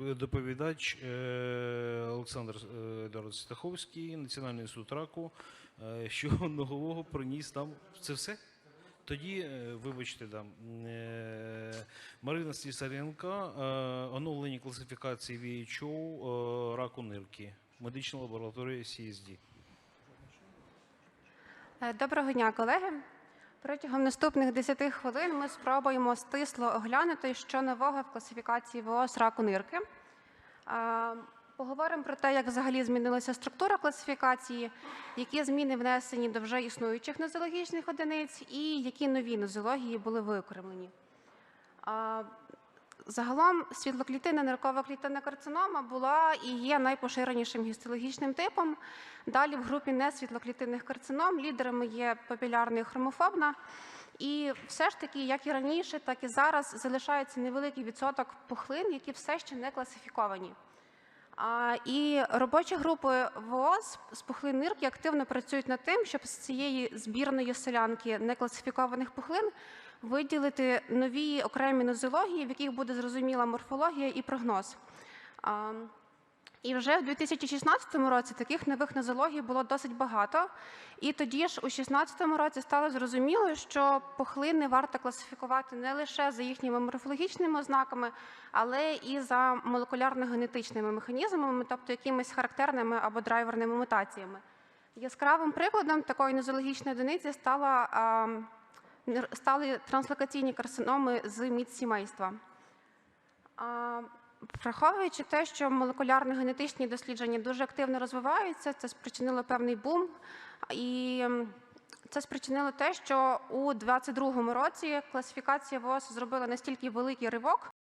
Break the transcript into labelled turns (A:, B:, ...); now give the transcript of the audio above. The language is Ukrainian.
A: Доповідач е, Олександр е, Стаховський, Національний інститут раку, е, що нового приніс там. Це все? Тоді, вибачте, да, Марина Слісаренко, е, оновлення класифікації WHO е, раку нирки, медична лабораторія CSD.
B: Доброго дня, колеги. Протягом наступних 10 хвилин ми спробуємо стисло оглянути, що нового в класифікації ВООЗ раку нирки. Поговоримо про те, як взагалі змінилася структура класифікації, які зміни внесені до вже існуючих нозологічних одиниць і які нові нозології були виокремлені. Загалом світлоклітинна ниркова клітинна карцинома була і є найпоширенішим гістологічним типом. Далі в групі несвітлоклітинних карцином лідерами є папілярна і хромофобна. І все ж таки, як і раніше, так і зараз залишається невеликий відсоток пухлин, які все ще не класифіковані. І робочі групи ВООЗ з пухлин нирки активно працюють над тим, щоб з цієї збірної селянки некласифікованих пухлин виділити нові окремі нозології, в яких буде зрозуміла морфологія і прогноз. І вже в 2016 році таких нових нозологій було досить багато. І тоді ж у 2016 році стало зрозуміло, що пухлини варто класифікувати не лише за їхніми морфологічними ознаками, але і за молекулярно-генетичними механізмами, тобто якимись характерними або драйверними мутаціями. Яскравим прикладом такої нозологічної одиниці стала, стали транслокаційні карциноми з міцсімейства. сімейства, Враховуючи те, що молекулярно-генетичні дослідження дуже активно розвиваються, це спричинило певний бум. І це спричинило те, що у 2022 році класифікація ВООЗ зробила настільки великий ривок,